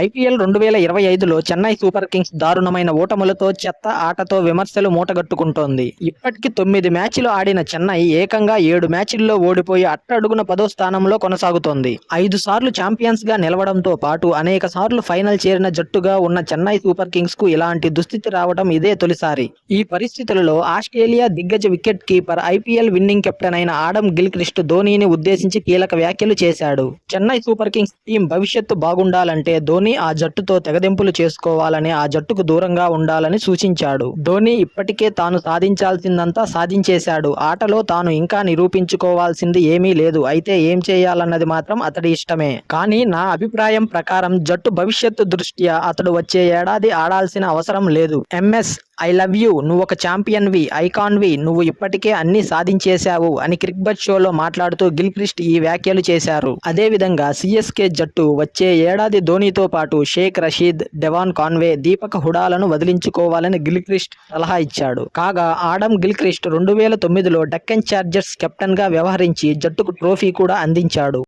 IPL రెండు వేల ఇరవై ఐదులో చెన్నై సూపర్ కింగ్స్ దారుణమైన ఓటములతో చెత్త ఆటతో విమర్శలు మూటగట్టుకుంటోంది. ఇప్పటికి తొమ్మిది మ్యాచ్లు ఆడిన చెన్నై ఏకంగా ఏడు మ్యాచ్ల్లో ఓడిపోయి అట్టడుగున పదో స్థానంలో కొనసాగుతోంది. ఐదు సార్లు ఛాంపియన్స్గా నిలవడంతో పాటు అనేక సార్లు ఫైనల్ చేరిన జట్టుగా ఉన్న చెన్నై సూపర్ కింగ్స్కు ఇలాంటి దుస్థితి రావడం ఇదే తొలిసారి. ఈ పరిస్థితులలో ఆస్ట్రేలియా దిగ్గజ wicket keeper IPL winning captain అయిన ఆడమ్ గిల్క్రిస్ట్ ధోనీని ఉద్దేశించి కీలక వ్యాఖ్యలు చేశాడు. చెన్నై సూపర్ కింగ్స్ టీం భవిష్యత్తు బాగుండాలంటే ధోని ఆ జట్టుతో తెగదెంపులు చేసుకోవాలని ఆ జట్టుకు దూరంగా ఉండాలని సూచించాడు. ధోని ఇప్పటికే తాను సాధించాల్సిందంతా సాధించేశాడు. ఆటలో తాను ఇంకా నిరూపించుకోవాల్సింది ఏమీ లేదు. అయితే ఏం చేయాలన్నది మాత్రం అతడి ఇష్టమే. కానీ నా అభిప్రాయం ప్రకారం జట్టు భవిష్యత్తు దృష్ట్యా అతడు వచ్చే ఏడాది ఆడాల్సిన అవసరం లేదు. ఎంఎస్ ఐ లవ్ యూ నువ్వు ఒక ఛాంపియన్వి ఐకాన్వి నువ్వు ఇప్పటికే అన్ని సాధించేశావు అని క్రిక్బట్ షోలో మాట్లాడుతూ గిల్క్రిస్ట్ ఈ వ్యాఖ్యలు చేశారు. అదేవిధంగా సిఎస్కే జట్టు వచ్చే ఏడాది ధోనితో పాటు షేక్ రషీద్ డెవాన్ కాన్వే దీపక్ హుడాలను వదిలించుకోవాలని గిల్క్రిస్ట్ సలహా ఇచ్చాడు. కాగా ఆడమ్ గిల్క్రిస్ట్ రెండు వేల తొమ్మిదిలో డక్కన్ ఛార్జర్స్ కెప్టెన్గా వ్యవహరించి జట్టుకు ట్రోఫీ కూడా అందించాడు.